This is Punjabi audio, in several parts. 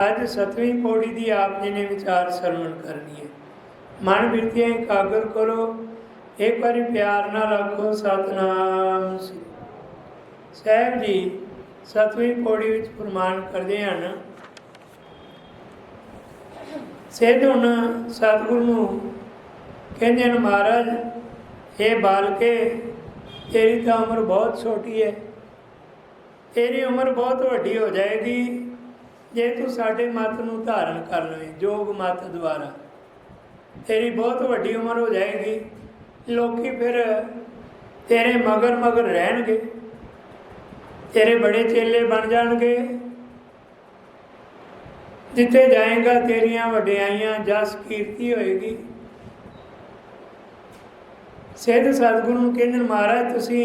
ਅੱਜ ਸਤਵੀਂ ਪੌੜੀ ਦੀ ਆਪ ਜੀ ਨੇ ਵਿਚਾਰ ਸਰਵਣ ਕਰਨੀ ਹੈ। ਮਨ ਬਿਰਤੀਆਂ ਇਕਾਗਰ ਕਰੋ, ਇੱਕ ਵਾਰੀ ਪਿਆਰ ਨਾਲ ਆਖੋ, ਸਤਨਾਮ ਸ੍ਰੀ ਸਾਹਿਬ ਜੀ ਸਤਵੀਂ ਪੌੜੀ ਵਿੱਚ ਪ੍ਰਮਾਣ ਕਰਦੇ ਹਨ, ਸਿੱਧ ਹੁਣ ਸਤਿਗੁਰੂ ਨੂੰ ਕਹਿੰਦੇ ਹਨ, ਮਹਾਰਾਜ ਇਹ ਬਾਲਕੇ, ਤੇਰੀ ਤਾਂ ਉਮਰ ਬਹੁਤ ਛੋਟੀ ਹੈ। ਤੇਰੀ ਉਮਰ ਬਹੁਤ ਵੱਡੀ ਹੋ ਜਾਏਗੀ। ਜੇ ਤੂੰ ਸਾਡੇ ਮਤ ਨੂੰ ਧਾਰਨ ਕਰ ਲਵੇਂ, ਜੋਗ ਮਤ ਦੁਆਰਾ, ਤੇਰੀ ਬਹੁਤ ਵੱਡੀ ਉਮਰ ਹੋ ਜਾਏਗੀ। ਲੋਕੀ ਫਿਰ ਤੇਰੇ ਮਗਰ ਮਗਰ ਰਹਿਣਗੇ। ਤੇਰੇ ਬੜੇ ਚੇਲੇ ਬਣ ਜਾਣਗੇ। ਜਿੱਥੇ ਜਾਏਗਾ, ਤੇਰੀਆਂ ਵਡਿਆਈਆਂ ਜਸ ਕੀਰਤੀ ਹੋਏਗੀ। ਸਿੱਧ ਸਤਿਗੁਰੂ ਨੂੰ ਕਹਿੰਦੇ, ਮਹਾਰਾਜ, ਤੁਸੀਂ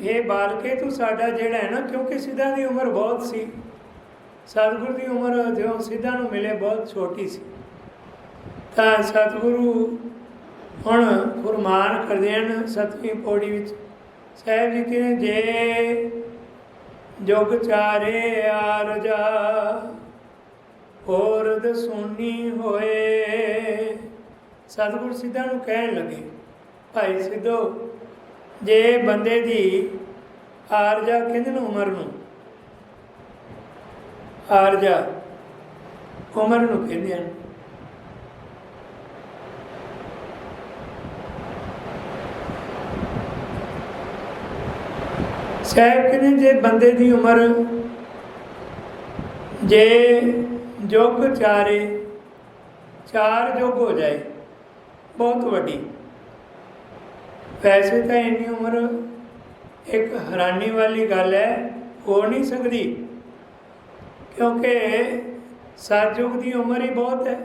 ਇਹ ਬਾਲਕੇ, ਤੂੰ ਸਾਡਾ ਜਿਹੜਾ ਹੈ ਨਾ, ਕਿਉਂਕਿ ਸਿੱਧਾ ਦੀ ਉਮਰ ਬਹੁਤ ਸੀ। ਸਤਿਗੁਰੂ ਦੀ ਉਮਰ ਜੋ ਸਿੱਧਾ ਨੂੰ ਮਿਲੇ ਬਹੁਤ ਛੋਟੀ ਸੀ। ਤਾਂ ਸਤਿਗੁਰੂ ਹੁਣ ਫਰਮਾਨ ਕਰਦੇ ਹਨ ਸਤਵੀਂ ਪੌੜੀ ਵਿੱਚ। ਸਾਹਿਬ ਜੀ ਕਹਿੰਦੇ, ਜੇ ਜੁਗ ਚਾਰੇ ਆਰਜਾ ਔਰਦ ਸੁਣੀ ਹੋਏ। ਸਤਿਗੁਰ ਸਿੱਧਾ ਨੂੰ ਕਹਿਣ ਲੱਗੇ, ਭਾਈ ਸਿੱਧੋ, ਜੇ ਬੰਦੇ ਦੀ ਆਰਜਾ ਕਹਿੰਦੇ ਨੇ ਉਮਰ ਨੂੰ? ਆਰਜਾ ਉਮਰ ਨੂੰ ਕਹਿੰਦੇ ਹਨ ਸਾਹਿਬ ਕਹਿੰਦੇ ਜੇ ਬੰਦੇ ਦੀ ਉਮਰ ਜੇ ਜੁਗ ਚਾਰੇ ਚਾਰ ਜੁਗ ਹੋ ਜਾਏ ਬਹੁਤ ਵੱਡੀ ਵੈਸੇ ਤਾਂ ਇੰਨੀ ਉਮਰ ਇੱਕ ਹੈਰਾਨੀ ਵਾਲੀ ਗੱਲ ਹੈ ਹੋ ਨਹੀਂ ਸਕਦੀ ਕਿਉਂਕਿ ਸਤਜੁਗ ਦੀ ਉਮਰ ਹੀ ਬਹੁਤ ਹੈ।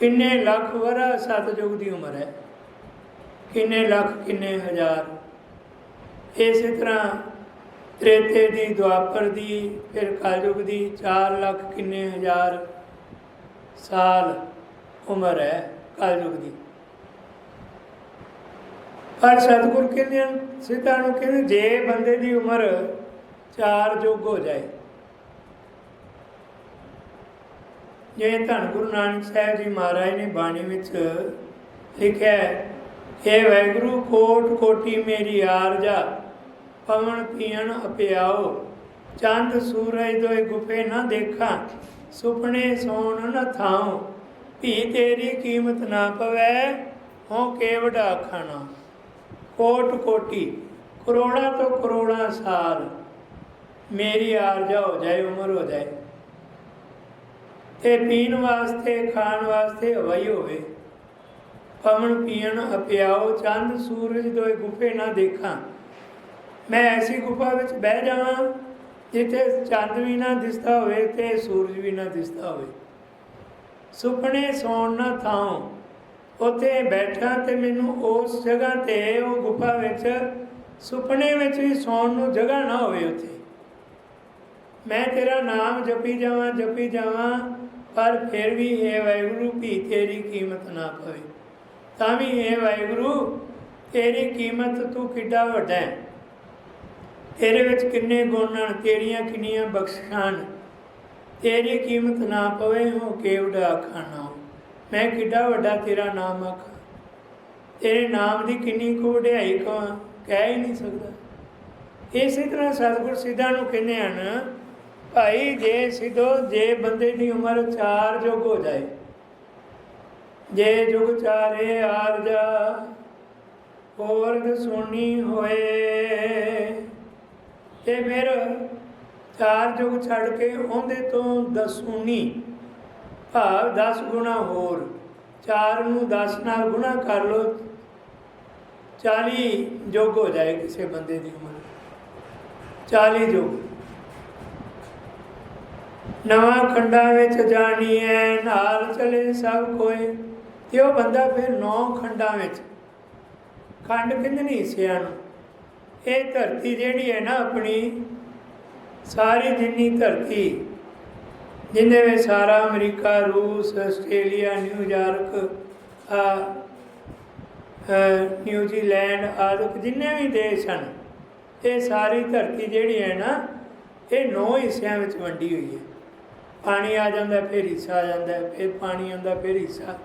ਕਿੰਨੇ ਲੱਖ ਵਰਾ ਸਤਜੁਗ ਦੀ ਉਮਰ ਹੈ। ਕਿੰਨੇ ਲੱਖ, ਕਿੰਨੇ ਹਜ਼ਾਰ। ਇਸੇ ਤਰ੍ਹਾਂ ਤ੍ਰੇਤੇ ਦੀ, ਦੁਆਪਰ ਦੀ, ਫਿਰ ਕਲਯੁਗ ਦੀ 4 ਲੱਖ, ਕਿੰਨੇ ਹਜ਼ਾਰ ਸਾਲ ਉਮਰ ਹੈ ਕਲਯੁਗ ਦੀ। ਪਰ ਸਤਿਗੁਰ ਕਹਿੰਦੇ ਸਿੱਧਾ ਨੂੰ ਕਹਿੰਦੇ ਜੇ ਬੰਦੇ ਦੀ ਉਮਰ ਚਾਰ ਯੁੱਗ ਹੋ ਜਾਏ ਜੇ ਧੰਨ ਗੁਰੂ ਨਾਨਕ ਸਾਹਿਬ ਜੀ ਮਹਾਰਾਜ ਨੇ ਬਾਣੀ ਵਿੱਚ ਲਿਖਿਆ ਹੈ ਇਹ ਵੈਗੁਰੂ ਕੋਟ ਕੋਟੀ ਮੇਰੀ ਆਰਜਾ, ਪਵਨ ਪੀਣ ਅਪਿਆਓ। ਚੰਦ ਸੂਰਜ ਦੋਏ ਗੁਫੇ ਨਾ ਦੇਖਾਂ, ਸੁਪਨੇ ਸੋਣ ਨਾ ਥਾਉ। ਭੀ ਤੇਰੀ ਕੀਮਤ ਨਾ ਪਵੈ ਹੋ ਕੇ ਕੇਵੜਾ ਖਾਣਾ। ਕੋਟ ਕੋਟੀ, ਕਰੋੜਾ ਤੋਂ ਕਰੋੜਾ ਸਾਲ। ਮੇਰੀ ਆਰਜਾ ਹੋ ਜਾਏ, ਉਮਰ ਹੋ ਜਾਏ। ਤੇ ਪੀਣ ਵਾਸਤੇ, ਖਾਣ ਵਾਸਤੇ ਹਵਾਈ ਹੋਵੇ। ਪਵਨ ਪੀਣ ਅਪਿਆਓ, ਚੰਦ, ਸੂਰਜ ਦੋਏ ਗੁਫੇ ਨਾ ਦੇਖਾਂ। ਮੈਂ ਐਸੀ ਗੁਫਾ ਵਿੱਚ ਬਹਿ ਜਾਵਾਂ ਜਿੱਥੇ ਚੰਦ ਵੀ ਨਾ ਦਿਸਦਾ ਹੋਵੇ ਤੇ ਸੂਰਜ ਵੀ ਨਾ ਦਿਸਦਾ ਹੋਵੇ। ਸੁਪਨੇ ਸੌਣ ਨਾ ਥਾਂ ਉੱਥੇ ਬੈਠਾ ਤੇ ਮੈਨੂੰ ਉਸ ਜਗ੍ਹਾ ਤੇ, ਉਹ ਗੁਫਾ ਵਿੱਚ, ਸੁਪਨੇ ਵਿੱਚ ਵੀ ਸੌਣ ਨੂੰ ਜਗ੍ਹਾ ਨਾ ਹੋਵੇ ਉੱਥੇ। ਮੈਂ ਤੇਰਾ ਨਾਮ ਜਪੀ ਜਾਵਾਂ ਜਪੀ ਜਾਵਾਂ। ਪਰ ਫਿਰ ਵੀ ਇਹ ਵਾਹਿਗੁਰੂ ਵੀ ਤੇਰੀ ਕੀਮਤ ਨਾ ਪਵੇ। ਤਾਂ ਵੀ ਇਹ ਵਾਹਿਗੁਰੂ, ਤੇਰੀ ਕੀਮਤ ਤੂੰ ਕਿੱਡਾ ਵੱਡਾ ਹੈ? ਤੇਰੇ ਵਿੱਚ ਕਿੰਨੇ ਗੁਣ ਹਨ, ਤੇਰੀਆਂ ਕਿੰਨੀਆਂ ਬਖਸ਼ਾਂ ਹਨ? ਤੇਰੀ ਕੀਮਤ ਨਾ ਪਵੇ ਹੋ ਕੇ ਕੇਵੜਾ ਖਾਣਾ ਮੈਂ ਕਿੱਡਾ ਵੱਡਾ ਤੇਰਾ ਨਾਮ ਆਖਾਂ? ਤੇਰੇ ਨਾਮ ਦੀ ਕਿੰਨੀ ਕੁ ਵਡਿਆਈ ਕਹਾਂ? ਕਹਿ ਹੀ ਨਹੀਂ ਸਕਦਾ। ਇਸੇ ਤਰ੍ਹਾਂ ਸਤਿਗੁਰ ਸਿੱਧਾ ਨੂੰ ਕਹਿੰਦੇ ਹਨ ਭਾਈ, ਜੇ ਸਿੱਧੋ, ਜੇ ਬੰਦੇ ਦੀ ਉਮਰ ਚਾਰ ਜੁਗ ਹੋ ਜਾਏ, ਜੇ ਜੁਗ ਚਾਰੇ ਆਰਜਾ ਔਰਦ ਸੁਣੀ ਹੋਏ, ਤੇ ਫਿਰ ਚਾਰ ਜੁਗ ਛੱਡ ਕੇ ਉਹਦੇ ਤੋਂ ਦਸੂਨੀ ਭਾਵ 10 ਗੁਣਾ ਹੋਰ, ਚਾਰ ਨੂੰ 10 ਨਾਲ ਗੁਣਾ ਕਰ ਲੋ 40 ਜੁਗ ਹੋ ਜਾਏ ਕਿਸੇ ਬੰਦੇ ਦੀ ਉਮਰ। 40 ਜੁਗ। ਨਵਾਂ ਖੰਡਾਂ ਵਿੱਚ ਜਾਣੀ ਹੈ ਨਾਲ ਚਲੇ ਸਭ ਕੋਈ ਤੇ ਉਹ ਬੰਦਾ ਫਿਰ ਨੌ ਖੰਡਾਂ ਵਿੱਚ। ਖੰਡ ਕਿੰਨੇ ਨਹੀਂ ਹਿੱਸਿਆਂ ਨੂੰ? ਇਹ ਧਰਤੀ ਜਿਹੜੀ ਹੈ ਨਾ ਆਪਣੀ, ਸਾਰੀ ਜਿੰਨੀ ਧਰਤੀ ਜਿੰਨੇ ਵਿੱਚ ਸਾਰਾ ਅਮਰੀਕਾ, ਰੂਸ, ਆਸਟ੍ਰੇਲੀਆ ਨਿਊਯਾਰਕ ਆ ਨਿਊਜ਼ੀਲੈਂਡ ਆਦਿ ਜਿੰਨੇ ਵੀ ਦੇਸ਼ ਹਨ, ਇਹ ਸਾਰੀ ਧਰਤੀ ਜਿਹੜੀ ਹੈ ਨਾ, ਇਹ ਨੌ ਹਿੱਸਿਆਂ ਵਿੱਚ ਵੰਡੀ ਹੋਈ ਹੈ ਪਾਣੀ ਆ ਜਾਂਦਾ, ਫਿਰ ਹਿੱਸਾ ਆ ਜਾਂਦਾ, ਫਿਰ ਪਾਣੀ ਆਉਂਦਾ, ਫਿਰ ਹਿੱਸਾ।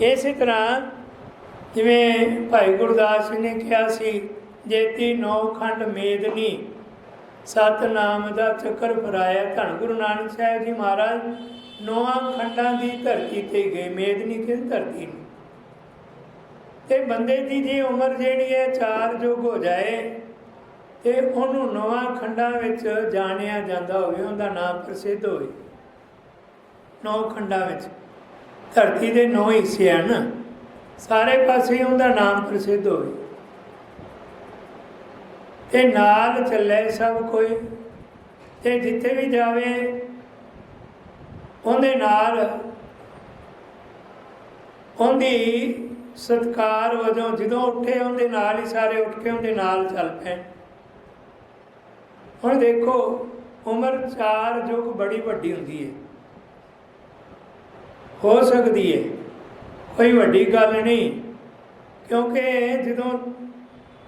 ਇਸੇ ਤਰ੍ਹਾਂ ਜਿਵੇਂ ਭਾਈ ਗੁਰਦਾਸ ਜੀ ਨੇ ਕਿਹਾ ਸੀ ਜੇਤੀ ਨੌ ਖੰਡ ਮੇਦਨੀ ਸਤਨਾਮ ਦਾ ਚੱਕਰ ਫਰਾਇਆ ਧੰਨ ਗੁਰੂ ਨਾਨਕ ਸਾਹਿਬ ਜੀ ਮਹਾਰਾਜ ਨੌਆਂ ਖੰਡਾਂ ਦੀ ਧਰਤੀ ਤੇ ਗਏ ਮੇਦਨੀ ਕਿਸ ਧਰਤੀ ਨੂੰ। ਤੇ ਬੰਦੇ ਦੀ ਜੇ ਉਮਰ ਜਿਹੜੀ ਹੈ, ਚਾਰ ਯੁੱਗ ਹੋ ਜਾਏ ਤੇ ਉਹਨੂੰ ਨਵਾਂ ਖੰਡਾਂ ਵਿੱਚ ਜਾਣਿਆ ਜਾਂਦਾ ਹੋਵੇ, ਉਹਦਾ ਨਾਮ ਪ੍ਰਸਿੱਧ ਹੋਵੇ। ਨੌ ਖੰਡਾਂ ਵਿੱਚ। ਧਰਤੀ ਦੇ ਨੌ ਹਿੱਸੇ ਹਨ। ਸਾਰੇ ਪਾਸੇ ਉਹਦਾ ਨਾਮ ਪ੍ਰਸਿੱਧ ਹੋਵੇ। ਤੇ ਨਾਲ ਚੱਲੇ ਸਭ ਕੋਈ। ਤੇ ਜਿੱਥੇ ਵੀ ਜਾਵੇ, ਉਹਦੇ ਨਾਲ ਉਹਦੀ ਸਤਕਾਰ ਵਜੋਂ ਜਦੋਂ ਉੱਠੇ, ਉਹਦੇ ਨਾਲ ਹੀ ਸਾਰੇ ਉੱਠ ਕੇ ਉਹਦੇ ਨਾਲ ਚੱਲ ਪਏ। ਹੁਣ ਦੇਖੋ, ਉਮਰ ਚਾਰ ਯੁੱਗ ਬੜੀ ਵੱਡੀ ਹੁੰਦੀ ਹੈ ਹੋ ਸਕਦੀ ਹੈ ਕੋਈ ਵੱਡੀ ਗੱਲ ਨਹੀਂ, ਕਿਉਂਕਿ ਜਦੋਂ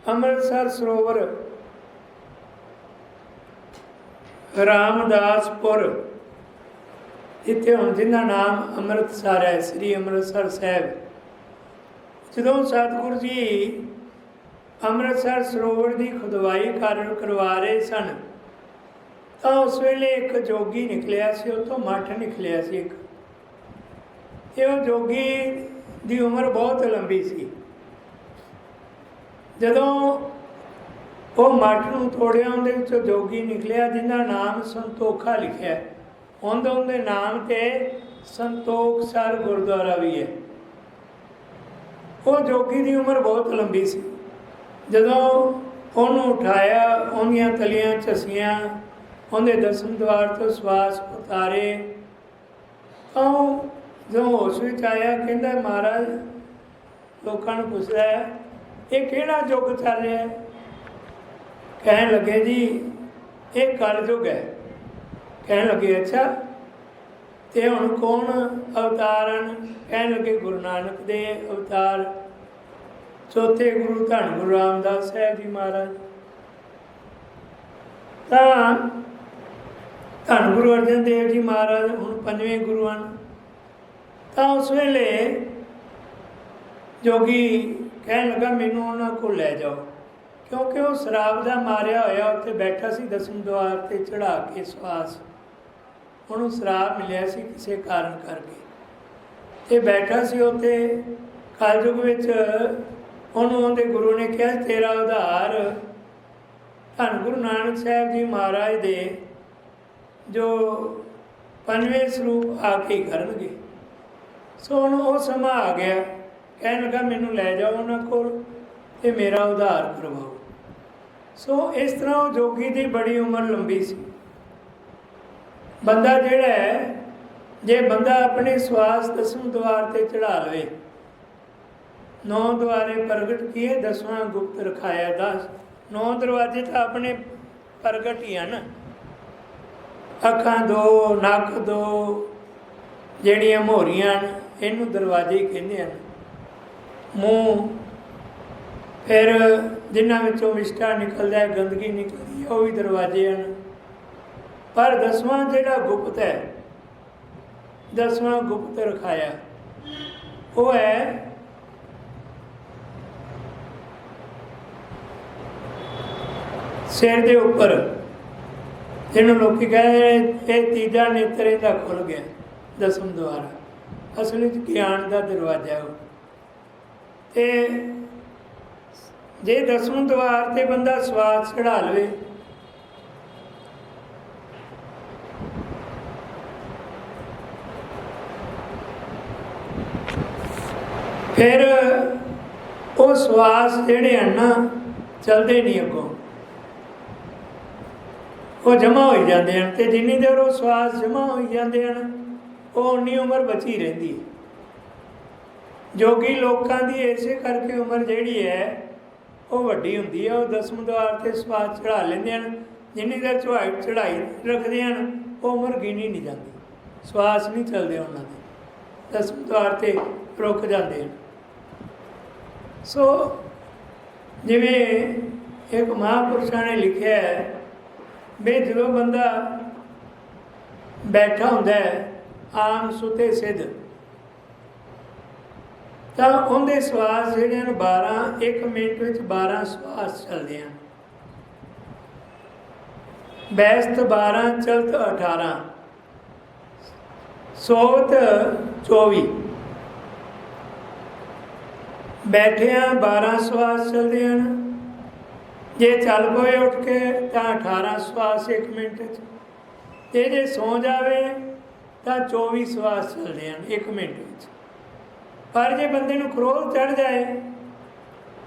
ਅੰਮ੍ਰਿਤਸਰ ਸਰੋਵਰ ਰਾਮਦਾਸਪੁਰ ਇੱਥੇ ਹੁਣ ਜਿਹਦਾ ਨਾਮ ਅੰਮ੍ਰਿਤਸਰ ਹੈ, ਸ੍ਰੀ ਅੰਮ੍ਰਿਤਸਰ ਸਾਹਿਬ, ਜਦੋਂ ਸਤਿਗੁਰੂ ਜੀ ਅੰਮ੍ਰਿਤਸਰ ਸਰੋਵਰ ਦੀ ਖੁਦਵਾਈ ਕਾਰਨ ਕਰਵਾ ਰਹੇ ਸਨ। ਤਾਂ ਉਸ ਵੇਲੇ ਇੱਕ ਜੋਗੀ ਨਿਕਲਿਆ ਸੀ ਉਹ ਤੋਂ ਮੱਠ ਨਿਕਲਿਆ ਸੀ ਇੱਕ। ਇਹ ਉਹ ਜੋਗੀ ਦੀ ਉਮਰ ਬਹੁਤ ਲੰਬੀ ਸੀ। ਜਦੋਂ ਉਹ ਮੱਠ ਨੂੰ ਤੋੜਿਆ, ਉਹਦੇ ਵਿੱਚੋਂ ਜੋਗੀ ਨਿਕਲਿਆ, ਜਿਹਦਾ ਨਾਮ ਸੰਤੋਖਾ ਲਿਖਿਆ ਹੈ। ਉਹਦੇ ਉਹਦੇ ਨਾਮ ਤੇ ਸੰਤੋਖ ਸਰ ਗੁਰਦੁਆਰਾ ਵੀ ਹੈ। ਉਹ ਜੋਗੀ ਦੀ ਉਮਰ ਬਹੁਤ ਲੰਬੀ ਸੀ। ਜਦੋਂ ਉਹਨੂੰ ਉਠਾਇਆ ਉਹਦੀਆਂ ਤਲੀਆਂ ਝਸੀਆਂ, ਉਹਦੇ ਦਸਮ ਦਵਾਰ ਤੋਂ ਸਵਾਸ ਉਤਾਰੇ, ਤਾਂ ਉਹ ਜਦੋਂ ਹੋਸ਼ ਵਿੱਚ ਆਇਆ, ਕਹਿੰਦਾ, ਮਹਾਰਾਜ, ਲੋਕਾਂ ਨੂੰ ਪੁੱਛਦਾ ਹੈ, ਇਹ ਕਿਹੜਾ ਯੁੱਗ ਚੱਲ ਰਿਹਾ ਹੈ? ਕਹਿਣ ਲੱਗੇ, ਜੀ, ਇਹ ਕਲ ਯੁੱਗ ਹੈ। ਕਹਿਣ ਲੱਗੇ, ਅੱਛਾ, ਤੇ ਹੁਣ ਕੌਣ ਅਵਤਾਰ ਹਨ? ਕਹਿਣ ਲੱਗੇ, ਗੁਰੂ ਨਾਨਕ ਦੇ ਅਵਤਾਰ ਚੌਥੇ ਗੁਰੂ ਧੰਨ ਗੁਰੂ ਰਾਮਦਾਸ ਸਾਹਿਬ ਜੀ ਮਹਾਰਾਜ। ਤਾਂ ਧੰਨ ਗੁਰੂ ਅਰਜਨ ਦੇਵ ਜੀ ਮਹਾਰਾਜ, ਹੁਣ ਪੰਜਵੇਂ ਗੁਰੂ ਹਨ। ਤਾਂ ਉਸ ਵੇਲੇ ਜੋਗੀ ਕਹਿਣ ਲੱਗਾ, ਮੈਨੂੰ ਉਹਨਾਂ ਕੋਲ ਲੈ ਜਾਓ। ਕਿਉਂਕਿ ਉਹ ਸ਼ਰਾਬ ਦਾ ਮਾਰਿਆ ਹੋਇਆ ਉੱਥੇ ਬੈਠਾ ਸੀ ਦਸਮ ਦੁਆਰ ਤੇ ਚੜਾ ਕੇ ਸਵਾਸ। ਉਹਨੂੰ ਸ਼ਰਾਬ ਮਿਲਿਆ ਸੀ ਕਿਸੇ ਕਾਰਨ ਕਰਕੇ। ਤੇ ਬੈਠਾ ਸੀ ਉੱਥੇ ਕਲਯੁਗ ਵਿੱਚ ਉਹਨੂੰ ਉਹਦੇ ਗੁਰੂ ਨੇ ਕਿਹਾ, ਤੇਰਾ ਉਧਾਰ ਧੰਨ ਗੁਰੂ ਨਾਨਕ ਸਾਹਿਬ ਜੀ ਮਹਾਰਾਜ ਦੇ ਜੋ ਪੰਜਵੇਂ ਸਰੂਪ ਆ ਕੇ ਹੀ ਕਰਨਗੇ। ਸੋ ਹੁਣ ਉਹ ਸਮਾਂ ਆ ਗਿਆ। ਕਹਿਣ ਲੱਗਾ, ਮੈਨੂੰ ਲੈ ਜਾਓ ਉਹਨਾਂ ਕੋਲ ਤੇ ਮੇਰਾ ਉਧਾਰ ਕਰਵਾਓ। ਸੋ ਇਸ ਤਰ੍ਹਾਂ ਉਹ ਜੋਗੀ ਦੀ ਬੜੀ ਉਮਰ ਲੰਬੀ ਸੀ। ਬੰਦਾ ਜਿਹੜਾ ਹੈ, ਜੇ ਬੰਦਾ ਆਪਣੇ ਸਵਾਸ ਦਸਮ ਦੁਆਰ ਤੇ ਚੜਾ ਲਵੇ ਨੌ ਦੁਆਰੇ ਪ੍ਰਗਟ ਕੀਏ ਦਸਵਾਂ ਗੁਪਤ ਰਖਾਇਆ ਦਸ। ਨੌ ਦਰਵਾਜ਼ੇ ਤਾਂ ਆਪਣੇ ਪ੍ਰਗਟ ਹੀ ਹਨ। ਅੱਖਾਂ ਦੋ, ਨੱਕ ਦੋ, ਜਿਹੜੀਆਂ ਮੋਹਰੀਆਂ ਹਨ, ਇਹਨੂੰ ਦਰਵਾਜ਼ੇ ਕਹਿੰਦੇ ਹਨ। ਮੂੰਹ, ਫਿਰ ਜਿਨ੍ਹਾਂ ਵਿੱਚੋਂ ਵਿਸ਼ਟਾ ਨਿਕਲਦਾ ਹੈ, ਗੰਦਗੀ ਨਿਕਲਦੀ ਹੈ, ਉਹ ਵੀ ਦਰਵਾਜ਼ੇ ਹਨ। ਪਰ ਦਸਵਾਂ ਜਿਹੜਾ ਗੁਪਤ ਹੈ, ਦਸਵਾਂ ਗੁਪਤ ਰਖਾਇਆ, ਉਹ ਹੈ ਸਿਰ ਦੇ ਉੱਪਰ। ਜਿਹਨੂੰ ਲੋਕੀ ਕਹਿੰਦੇ ਨੇ, ਇਹ ਤੀਜਾ ਨੇਤਰ ਇਹਦਾ ਖੁੱਲ ਗਿਆ, ਦਸਮ ਦੁਆਰਾ। ਅਸਲ ਵਿੱਚ ਗਿਆਨ ਦਾ ਦਰਵਾਜ਼ਾ ਉਹ। ਤੇ ਜੇ ਦਸਮ ਦੁਆਰ ਤੇ ਬੰਦਾ ਸਵਾਦ ਚੜਾ ਲਵੇ, ਫਿਰ ਉਹ ਸਵਾਸ ਜਿਹੜੇ ਹਨ ਨਾ ਚਲਦੇ ਨਹੀਂ ਅੱਗੋਂ। ਉਹ ਜਮਾ ਹੋਈ ਜਾਂਦੇ ਹਨ ਤੇ ਜਿੰਨੀ ਦੇਰ ਉਹ ਸਵਾਸ ਜਮਾ ਹੋਈ ਜਾਂਦੇ ਹਨ, ਉਹ ਉਨੀ ਉਮਰ ਬਚੀ ਰਹਿੰਦੀ ਹੈ। ਜੋਗੀ ਲੋਕਾਂ ਦੀ ਐਸੇ ਕਰਕੇ ਉਮਰ ਜਿਹੜੀ ਹੈ, ਉਹ ਵੱਡੀ ਹੁੰਦੀ ਹੈ। ਉਹ ਦਸਮ ਦੁਆਰ ਤੇ ਸਵਾਸ ਚੜਾ ਲੈਂਦੇ ਹਨ। ਜਿੰਨੀ ਦੇਰ ਚੜਾਈ ਚੜਾਈ ਰੱਖਦੇ ਹਨ, ਉਹ ਉਮਰ ਗਿਣੀ ਨਹੀਂ ਜਾਂਦੀ। ਸਵਾਸ ਨਹੀਂ ਚੱਲਦੇ ਉਹਨਾਂ ਦੇ। ਦਸਮ ਦੁਆਰ ਤੇ ਰੁਕ ਜਾਂਦੇ ਹਨ। ਸੋ, ਜਿਵੇਂ ਇੱਕ ਮਹਾਂਪੁਰਸ਼ਾਂ ਨੇ ਲਿਖਿਆ ਹੈ ਵੀ ਜਦੋਂ ਬੰਦਾ ਬੈਠਾ ਹੁੰਦਾ ਹੈ, ਆਮ ਸੁਤੇ ਸਿੱਧ, ਤਾਂ ਉਹਦੇ ਸਵਾਸ ਜਿਹੜੇ ਨੇ 12 1 ਮਿੰਟ ਵਿੱਚ 12 ਸਵਾਸ ਚੱਲਦੇ ਹਨ ਬੈਸਤ 12 ਚਲਤ 18 ਸੋਤ 24 ਬੈਠਿਆਂ 12 ਸਵਾਸ ਚੱਲਦੇ ਹਨ। ਜੇ ਚੱਲ ਪਵੇ ਉੱਠ ਕੇ ਤਾਂ 18 ਸਵਾਸ 1 ਮਿੰਟ ਚ। ਤੇ ਜੇ ਸੌ ਜਾਵੇ ਤਾਂ 24 ਸਵਾਸ ਚੱਲਦੇ ਹਨ 1 ਮਿੰਟ ਵਿੱਚ। ਪਰ ਜੇ ਬੰਦੇ ਨੂੰ ਕ੍ਰੋਧ ਚੜ ਜਾਏ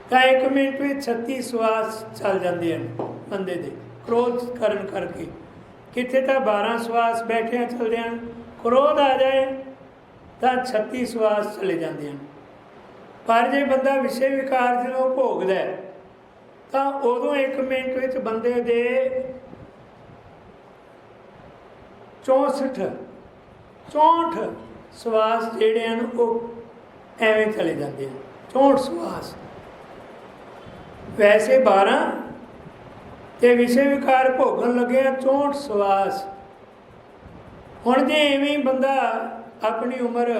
ਤਾਂ 1 ਮਿੰਟ ਵਿੱਚ 36 ਸਵਾਸ ਚੱਲ ਜਾਂਦੇ ਹਨ ਬੰਦੇ ਦੇ ਕ੍ਰੋਧ ਕਰਨ ਕਰਕੇ। ਕਿਤੇ ਤਾਂ 12 ਸਵਾਸ ਬੈਠਿਆਂ ਚੱਲਦੇ ਹਨ। ਕ੍ਰੋਧ ਆ ਜਾਏ ਤਾਂ 36 ਸਵਾਸ ਚਲੇ ਜਾਂਦੇ ਹਨ। ਪਰ ਜੇ ਬੰਦਾ ਵਿਸ਼ੇ ਵਿਕਾਰ ਜਦੋਂ ਭੋਗਦਾ ਹੈ, ਤਾਂ ਉਦੋਂ 1 ਮਿੰਟ ਵਿੱਚ ਬੰਦੇ ਦੇ 64 64 ਸਵਾਸ ਜਿਹੜੇ ਹਨ ਉਹ ਐਵੇਂ ਚਲੇ ਜਾਂਦੇ ਆ 64 ਸਵਾਸ। ਵੈਸੇ 12 ਤੇ ਵਿਸ਼ੇ ਵਿਕਾਰ ਭੋਗਣ ਲੱਗੇ ਆ 64 ਸਵਾਸ। ਹੁਣ ਜੇ ਐਵੇਂ ਹੀ ਬੰਦਾ ਆਪਣੀ ਉਮਰ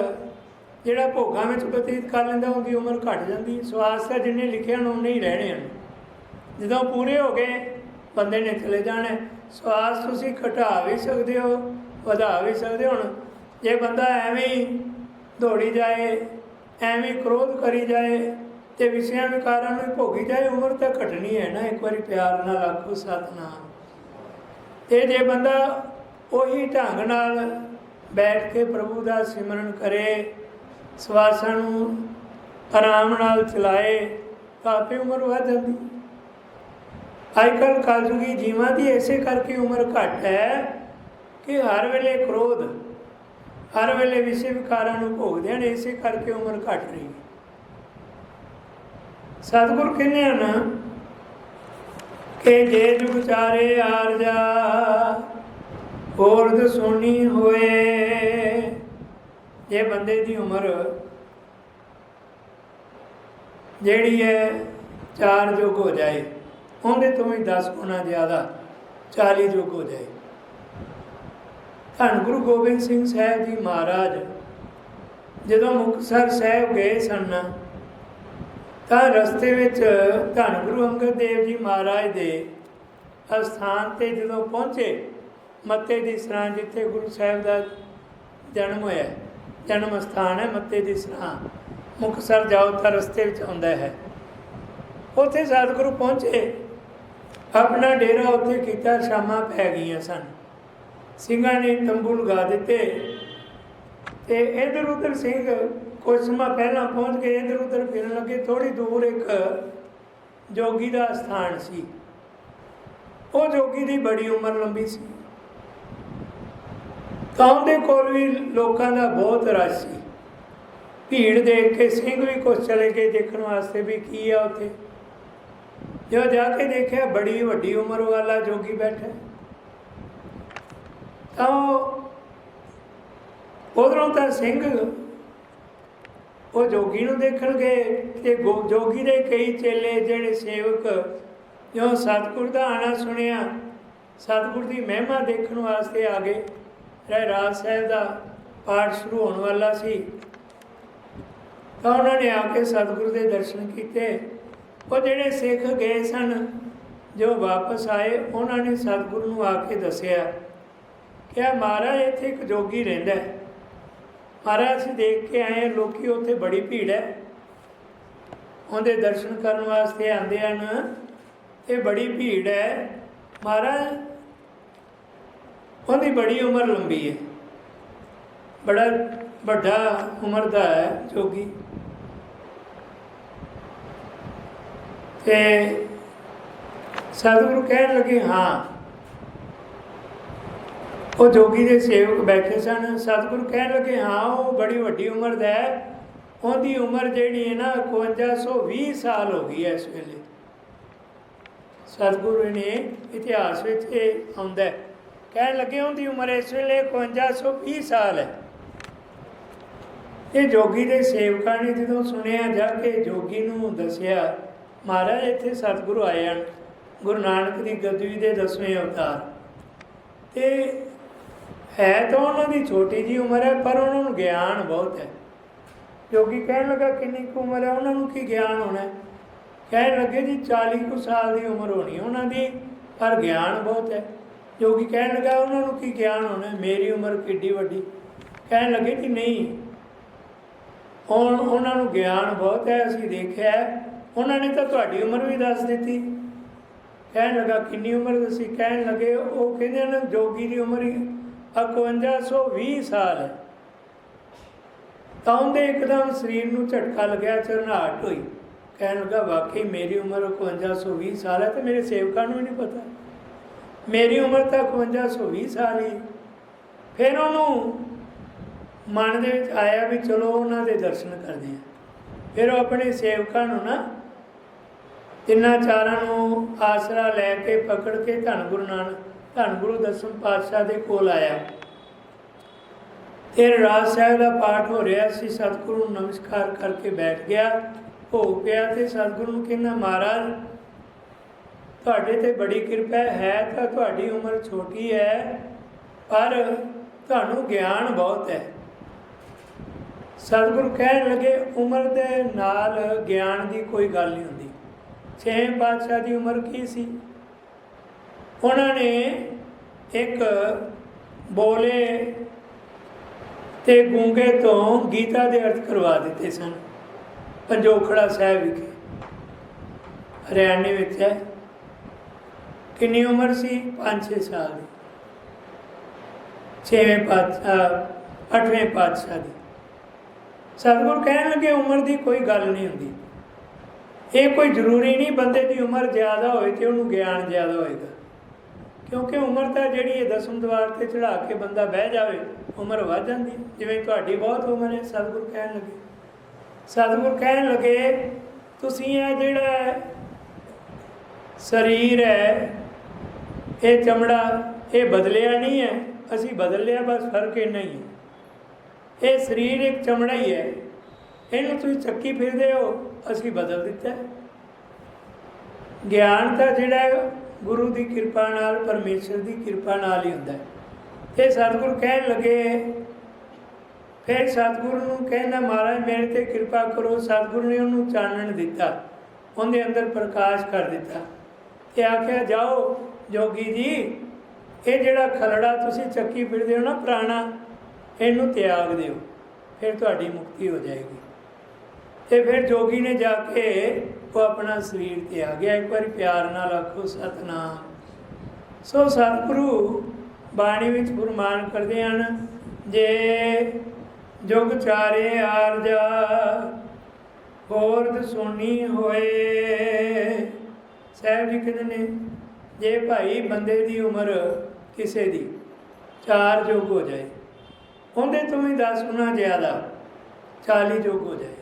ਜਿਹੜਾ ਭੋਗਾਂ ਵਿੱਚ ਬਤੀਤ ਕਰ ਲੈਂਦਾ, ਉਹਦੀ ਉਮਰ ਘਟ ਜਾਂਦੀ, ਸਵਾਸ ਤਾਂ ਜਿੰਨੇ ਲਿਖੇ ਹਨ ਉਹਨੇ ਹੀ ਰਹਿਣੇ ਹਨ। ਜਦੋਂ ਪੂਰੇ ਹੋ ਗਏ, ਬੰਦੇ ਨੇ ਚਲੇ ਜਾਣਾ। ਸਵਾਸ ਤੁਸੀਂ ਘਟਾ ਵੀ ਸਕਦੇ ਹੋ, ਵਧਾ ਵੀ ਸਕਦੇ ਹੋ। ਹੁਣ ਜੇ ਬੰਦਾ ਐਵੇਂ ਹੀ ਦੌੜੀ ਜਾਏ, ਐਵੇਂ ਹੀ ਕ੍ਰੋਧ ਕਰੀ ਜਾਏ, ਤੇ ਵਿਸ਼ਿਆਂ ਵਿਕਾਰਾਂ ਨੂੰ ਹੀ ਭੋਗੀ ਜਾਏ, ਉਮਰ ਤਾਂ ਘਟਣੀ ਹੈ ਨਾ, ਇੱਕ ਵਾਰੀ ਪਿਆਰ ਨਾਲ ਆਖੋ, ਸਤਨਾਮ। ਤੇ ਜੇ ਬੰਦਾ ਉਹੀ ਢੰਗ ਨਾਲ ਬੈਠ ਕੇ ਪ੍ਰਭੂ ਦਾ ਸਿਮਰਨ ਕਰੇ, ਸਵਾਸਾਂ ਨੂੰ ਆਰਾਮ ਨਾਲ ਚਲਾਏ, ਤਾਂ ਆਪੇ ਉਮਰ ਵਧ ਜਾਂਦੀ। ਅੱਜ ਕੱਲ੍ਹ ਕਲਯੁਗੀ ਜੀਵਾਂ ਦੀ ਐਸੇ ਕਰਕੇ ਉਮਰ ਘੱਟ ਹੈ ਕਿ ਹਰ ਵੇਲੇ ਕ੍ਰੋਧ, ਹਰ ਵੇਲੇ ਵਿਸ਼ੇ ਵਿਕਾਰਾਂ ਨੂੰ ਭੋਗਦੇ ਹਨ ਐਸੇ ਕਰਕੇ ਉਮਰ ਘੱਟ ਰਹੀ ਹੈ। ਸਤਿਗੁਰ ਕਹਿੰਦੇ ਹਨ ਕਿ ਜੇ ਜੁਗ ਚਾਰੇ ਆਰਜਾ ਔਰਦ ਸੋਣੀ ਹੋਏ ਇਹ ਬੰਦੇ ਦੀ ਉਮਰ ਜਿਹੜੀ ਹੈ ਚਾਰ ਯੁਗ ਹੋ ਜਾਏ। ਉਹਦੇ ਤੋਂ ਵੀ 10 ਗੁਣਾ ਜ਼ਿਆਦਾ 40 ਯੁਗ ਹੋ ਜਾਏ। ਧੰਨ ਗੁਰੂ ਗੋਬਿੰਦ ਸਿੰਘ ਸਾਹਿਬ ਜੀ ਮਹਾਰਾਜ, ਜਦੋਂ ਮੁਕਤਸਰ ਸਾਹਿਬ ਗਏ ਸਨ ਤਾਂ ਰਸਤੇ ਵਿੱਚ ਧੰਨ ਗੁਰੂ ਅੰਗਦ ਦੇਵ ਜੀ ਮਹਾਰਾਜ ਦੇ ਅਸਥਾਨ ਤੇ ਜਦੋਂ ਪਹੁੰਚੇ, ਮੱਤੇ ਦੀ ਸਰਾਂ ਜਿੱਥੇ ਗੁਰੂ ਸਾਹਿਬ ਦਾ ਜਨਮ ਹੋਇਆ, ਜਨਮ ਸਥਾਨ ਹੈ ਮੱਤੇ ਦੀ ਸਰਾਂ, ਮੁਕਤਸਰ ਜਾਓ ਤਾਂ ਰਸਤੇ ਵਿੱਚ ਆਉਂਦਾ ਹੈ। ਉੱਥੇ ਸਤਿਗੁਰੂ ਪਹੁੰਚੇ। ਆਪਣਾ ਡੇਰਾ ਉੱਥੇ ਕੀਤਾ, ਸ਼ਾਮਾਂ ਪੈ ਗਈਆਂ ਸਨ। ਸਿੰਘਾਂ ਨੇ ਤੰਬੂ ਲਗਾ ਦਿੱਤੇ। ਤੇ ਇਧਰ ਉਧਰ ਸਿੰਘ ਕੁਝ ਸਮਾਂ ਪਹਿਲਾਂ ਪਹੁੰਚ ਕੇ ਇਧਰ ਉਧਰ ਫਿਰਨ ਲੱਗੇ। ਥੋੜੀ ਦੂਰ ਇੱਕ ਜੋਗੀ ਦਾ ਸਥਾਨ ਸੀ। ਉਹ ਜੋਗੀ ਦੀ ਬੜੀ ਉਮਰ ਲੰਬੀ ਸੀ। ਤਾਂ ਉਹਦੇ ਕੋਲ ਵੀ ਲੋਕਾਂ ਦਾ ਬਹੁਤ ਰਸ਼ ਸੀ। ਭੀੜ ਦੇਖ ਕੇ ਸਿੰਘ ਵੀ ਕੁਛ ਚਲੇ ਗਏ, ਦੇਖਣ ਵਾਸਤੇ ਵੀ ਕੀ ਆ ਉੱਥੇ। ਜੋ ਜਾ ਕੇ ਦੇਖਿਆ ਬੜੀ ਵੱਡੀ ਉਮਰ ਵਾਲਾ ਜੋਗੀ ਬੈਠਾ ਹੈ। ਤਾਂ ਉਧਰੋਂ ਤਾਂ ਸਿੰਘ ਉਹ ਜੋਗੀ ਨੂੰ ਦੇਖਣ ਗਏ ਤੇ ਗੋ- ਜੋਗੀ ਦੇ ਕਈ ਚੇਲੇ ਜਿਹੜੇ ਸੇਵਕ ਜੋ ਸਤਿਗੁਰ ਦਾ ਆਣਾ ਸੁਣਿਆ, ਸਤਿਗੁਰ ਦੀ ਮਹਿਮਾ ਦੇਖਣ ਵਾਸਤੇ ਆ ਗਏ ਰਹਿ ਰਾਜ ਸਾਹਿਬ ਦਾ ਪਾਠ ਸ਼ੁਰੂ ਹੋਣ ਵਾਲਾ ਸੀ, ਤਾਂ ਉਹਨਾਂ ਨੇ ਆ ਕੇ ਸਤਿਗੁਰੂ ਦੇ ਦਰਸ਼ਨ ਕੀਤੇ ਉਹ ਜਿਹੜੇ ਸਿੱਖ ਗਏ ਸਨ ਜੋ ਵਾਪਸ ਆਏ ਉਹਨਾਂ ਨੇ ਸਤਿਗੁਰੂ ਨੂੰ ਆ ਕੇ ਦੱਸਿਆ ਕਿ ਆ ਮਹਾਰਾਜ ਇੱਥੇ ਇੱਕ ਜੋਗੀ ਰਹਿੰਦਾ ਹੈ? ਮਹਾਰਾਜ ਅਸੀਂ ਦੇਖ ਕੇ ਆਏ ਹਾਂ, ਲੋਕੀ ਉੱਥੇ ਬੜੀ ਭੀੜ ਹੈ। ਉਹਦੇ ਦਰਸ਼ਨ ਕਰਨ ਵਾਸਤੇ ਆਉਂਦੇ ਹਨ ਤੇ ਬੜੀ ਭੀੜ ਹੈ। ਮਹਾਰਾਜ ਉਹਦੀ ਬੜੀ ਉਮਰ ਲੰਬੀ ਹੈ। ਬੜਾ ਵੱਡਾ ਉਮਰ ਦਾ ਹੈ ਜੋਗੀ। ਤੇ ਸਤਿਗੁਰੂ ਕਹਿਣ ਲੱਗੇ, ਹਾਂ। ਉਹ ਜੋਗੀ ਦੇ ਸੇਵਕ ਬੈਠੇ ਸਨ। ਸਤਿਗੁਰੂ ਕਹਿਣ ਲੱਗੇ, ਹਾਂ, ਉਹ ਬੜੀ ਵੱਡੀ ਉਮਰ ਦਾ ਹੈ। ਉਹਦੀ ਉਮਰ ਜਿਹੜੀ ਹੈ ਨਾ 5120 ਸਾਲ ਹੋ ਗਈ ਹੈ ਇਸ ਵੇਲੇ। ਸਤਿਗੁਰੂ ਨੇ ਇਤਿਹਾਸ ਵਿੱਚ ਇਹ ਆਉਂਦਾ ਹੈ। ਕਹਿਣ ਲੱਗੇ, ਉਹਦੀ ਉਮਰ ਇਸ ਵੇਲੇ 5120 ਸਾਲ ਹੈ। ਇਹ ਜੋਗੀ ਦੇ ਸੇਵਕਾਂ ਨੇ ਜਦੋਂ ਸੁਣਿਆ, ਜਾ ਕੇ ਜੋਗੀ ਨੂੰ ਦੱਸਿਆ ਮਹਾਰਾਜ, ਇੱਥੇ ਸਤਿਗੁਰੂ ਆਏ ਹਨ। ਗੁਰੂ ਨਾਨਕ ਦੀ ਗਦਵੀ ਦੇ ਦਸਵੇਂ ਅਵਤਾਰ। ਤੇ ਹੈ ਤਾਂ ਉਹਨਾਂ ਦੀ ਛੋਟੀ ਜੀ ਉਮਰ ਹੈ, ਪਰ ਉਹਨਾਂ ਨੂੰ ਗਿਆਨ ਬਹੁਤ ਹੈ। ਜੋਗੀ ਕਹਿਣ ਲੱਗਾ, ਕਿੰਨੀ ਕੁ ਉਮਰ ਹੈ? ਉਹਨਾਂ ਨੂੰ ਕੀ ਗਿਆਨ ਹੋਣਾ ਕਹਿਣ ਲੱਗੇ ਜੀ 40 ਕੁ ਸਾਲ ਦੀ ਉਮਰ ਹੋਣੀ ਉਹਨਾਂ ਦੀ, ਪਰ ਗਿਆਨ ਬਹੁਤ ਹੈ। ਜੋਗੀ ਕਹਿਣ ਲੱਗਾ, ਉਹਨਾਂ ਨੂੰ ਕੀ ਗਿਆਨ ਹੋਣਾ ਮੇਰੀ ਉਮਰ ਕਿੱਡੀ ਵੱਡੀ। ਕਹਿਣ ਲੱਗੇ ਕਿ ਨਹੀਂ। ਹੁਣ ਉਹਨਾਂ ਨੂੰ ਗਿਆਨ ਬਹੁਤ ਹੈ, ਅਸੀਂ ਦੇਖਿਆ ਉਹਨਾਂ ਨੇ ਤਾਂ ਤੁਹਾਡੀ ਉਮਰ ਵੀ ਦੱਸ ਦਿੱਤੀ। ਕਹਿਣ ਲੱਗਾ, ਕਿੰਨੀ ਉਮਰ ਦੱਸੀ ਕਹਿਣ ਲੱਗੇ, ਉਹ ਕਹਿੰਦੇ ਨੇ ਜੋਗੀ ਦੀ ਉਮਰ 5120 ਸਾਲ ਹੈ। ਤਾਂ ਉਹਦੇ ਇੱਕਦਮ ਸਰੀਰ ਨੂੰ ਝਟਕਾ ਲੱਗਿਆ ਚਰਨਾਹਟ ਹੋਈ। ਕਹਿਣ ਲੱਗਾ, ਵਾਕਈ ਮੇਰੀ ਉਮਰ 5120 ਸਾਲ ਹੈ ਤੇ ਮੇਰੇ ਸੇਵਕਾਂ ਨੂੰ ਵੀ ਨਹੀਂ ਪਤਾ। ਮੇਰੀ ਉਮਰ ਤਾਂ 5120 ਸਾਲ ਹੀ। ਫਿਰ ਉਹਨੂੰ ਮਨ ਦੇ ਵਿੱਚ ਆਇਆ ਵੀ ਚਲੋ ਉਹਨਾਂ ਦੇ ਦਰਸ਼ਨ ਕਰਦੇ ਹਾਂ। ਫਿਰ ਉਹ ਆਪਣੇ ਸੇਵਕਾਂ ਨੂੰ ਨਾ ਤਿੰਨਾਂ ਚਾਰਾਂ ਨੂੰ ਆਸਰਾ ਲੈ ਕੇ ਪਕੜ ਕੇ ਧੰਨ ਗੁਰੂ ਨਾਨਕ, ਧੰਨ ਗੁਰੂ ਦਸਮ ਪਾਤਸ਼ਾਹ ਦੇ ਕੋਲ ਆਇਆ। ਤੇ ਰਾਜ ਸਾਹਿਬ ਦਾ ਪਾਠ ਹੋ ਰਿਹਾ ਸੀ, ਸਤਿਗੁਰੂ ਨੂੰ ਨਮਸਕਾਰ ਕਰਕੇ ਬੈਠ ਗਿਆ ਹੋ ਪਿਆ ਤੇ ਸਤਿਗੁਰੂ ਨੂੰ ਕਹਿੰਦਾ, ਮਹਾਰਾਜ, ਤੁਹਾਡੇ ਤੇ ਬੜੀ ਕਿਰਪਾ ਹੈ, ਤਾਂ ਤੁਹਾਡੀ ਉਮਰ ਛੋਟੀ ਹੈ, ਪਰ ਤੁਹਾਨੂੰ ਗਿਆਨ ਬਹੁਤ ਹੈ। ਸਤਿਗੁਰੂ ਕਹਿਣ ਲੱਗੇ, ਉਮਰ ਦੇ ਨਾਲ ਗਿਆਨ ਦੀ ਕੋਈ ਗੱਲ ਨਹੀਂ ਛੇਵੇਂ ਪਾਤਸ਼ਾਹ ਦੀ ਉਮਰ ਕੀ ਸੀ? ਉਹਨਾਂ ਨੇ ਇੱਕ ਬੋਲੇ ਤੇ ਗੂੰਗੇ ਤੋਂ ਗੀਤਾ ਦੇ ਅਰਥ ਕਰਵਾ ਦਿੱਤੇ ਸਨ। ਪੰਜੋਖੜਾ ਸਾਹਿਬ ਵਿਖੇ। ਹਰਿਆਣੇ ਵਿੱਚ ਹੈ। ਕਿੰਨੀ ਉਮਰ ਸੀ? 5-6 ਸਾਲ ਦੀ। ਛੇਵੇਂ ਪਾਤਸ਼ਾਹ, ਅੱਠਵੇਂ ਪਾਤਸ਼ਾਹ ਦੀ। ਸਤਿਗੁਰ ਕਹਿਣ ਲੱਗੇ, ਉਮਰ ਦੀ ਕੋਈ ਗੱਲ ਨਹੀਂ ਹੁੰਦੀ। ਇਹ ਕੋਈ ਜ਼ਰੂਰੀ ਨਹੀਂ ਬੰਦੇ ਦੀ ਉਮਰ ਜ਼ਿਆਦਾ ਹੋਏ ਤੇ ਉਹਨੂੰ ਗਿਆਨ ਜ਼ਿਆਦਾ ਹੋਏਗਾ। ਕਿਉਂਕਿ ਉਮਰ ਤਾਂ ਜਿਹੜੀ ਇਹ ਦਸਮ ਦਵਾਰ ਤੇ ਚੜਾ ਕੇ ਬੰਦਾ ਬਹਿ ਜਾਵੇ, ਉਮਰ ਵੱਧ ਜਾਂਦੀ ਜਿਵੇਂ ਤੁਹਾਡੀ ਬਹੁਤ ਉਮਰ ਹੈ, ਸਤਿਗੁਰ ਕਹਿਣ ਲੱਗੇ। ਸਤਿਗੁਰ ਕਹਿਣ ਲੱਗੇ, ਤੁਸੀਂ ਇਹ ਜਿਹੜਾ ਸਰੀਰ ਹੈ, ਇਹ ਚਮੜਾ, ਇਹ ਬਦਲਿਆ ਨਹੀਂ ਹੈ। ਅਸੀਂ ਬਦਲ ਲਿਆ ਬਸ ਫ਼ਰਕ ਇੰਨਾ ਹੀ ਹੈ। ਇਹ ਸਰੀਰ ਇੱਕ ਚਮੜਾ ਹੀ ਹੈ। ਇਹਨੂੰ ਤੁਸੀਂ ਚੱਕੀ ਫਿਰਦੇ ਹੋ। ਅਸੀਂ ਬਦਲ ਦਿੱਤਾ ਗਿਆਨ ਤਾਂ ਜਿਹੜਾ ਗੁਰੂ ਦੀ ਕਿਰਪਾ ਨਾਲ, ਪਰਮੇਸ਼ਰ ਦੀ ਕਿਰਪਾ ਨਾਲ ਹੀ ਹੁੰਦਾ ਹੈ। ਤੇ ਸਤਿਗੁਰ ਕਹਿਣ ਲੱਗੇ ਫਿਰ ਸਤਿਗੁਰੂ ਨੂੰ ਕਹਿੰਦਾ, ਮਹਾਰਾਜ, ਮੇਰੇ ਤੇ ਕਿਰਪਾ ਕਰੋ। ਸਤਿਗੁਰੂ ਨੇ ਉਹਨੂੰ ਚਾਨਣ ਦਿੱਤਾ। ਉਹਦੇ ਅੰਦਰ ਪ੍ਰਕਾਸ਼ ਕਰ ਦਿੱਤਾ। ਤੇ ਆਖਿਆ, ਜਾਓ, ਜੋਗੀ ਜੀ, ਇਹ ਜਿਹੜਾ ਖਲੜਾ ਤੁਸੀਂ ਚੱਕੀ ਫਿਰਦੇ ਹੋ ਨਾ ਪੁਰਾਣਾ, ਇਹਨੂੰ ਤਿਆਗ ਦਿਓ। ਫਿਰ ਤੁਹਾਡੀ ਮੁਕਤੀ ਹੋ ਜਾਏਗੀ। ਤੇ ਫਿਰ ਜੋਗੀ ਨੇ ਜਾ ਕੇ ਉਹ ਆਪਣਾ ਸਰੀਰ ਤੇ ਆ ਗਿਆ। ਇੱਕ ਵਾਰੀ ਪਿਆਰ ਨਾਲ ਆਖੋ, ਸਤਨਾਮ। ਸੋ ਸਤਿਗੁਰੂ ਬਾਣੀ ਵਿੱਚ ਫਰਮਾਨ ਕਰਦੇ ਹਨ, ਜੇ ਜੁਗ ਚਾਰੇ ਆਰਜਾ ਹੋਰਦ ਸੁਣੀ ਹੋਏ। ਸਾਹਿਬ ਜੀ ਕਹਿੰਦੇ ਨੇ, ਜੇ ਭਾਈ ਬੰਦੇ ਦੀ ਉਮਰ ਕਿਸੇ ਦੀ ਚਾਰ ਜੁਗ ਹੋ ਜਾਏ, ਉਹਦੇ ਤੋਂ ਵੀ 10 ਗੁਣਾ ਜ਼ਿਆਦਾ 40 ਜੁਗ ਹੋ ਜਾਏ।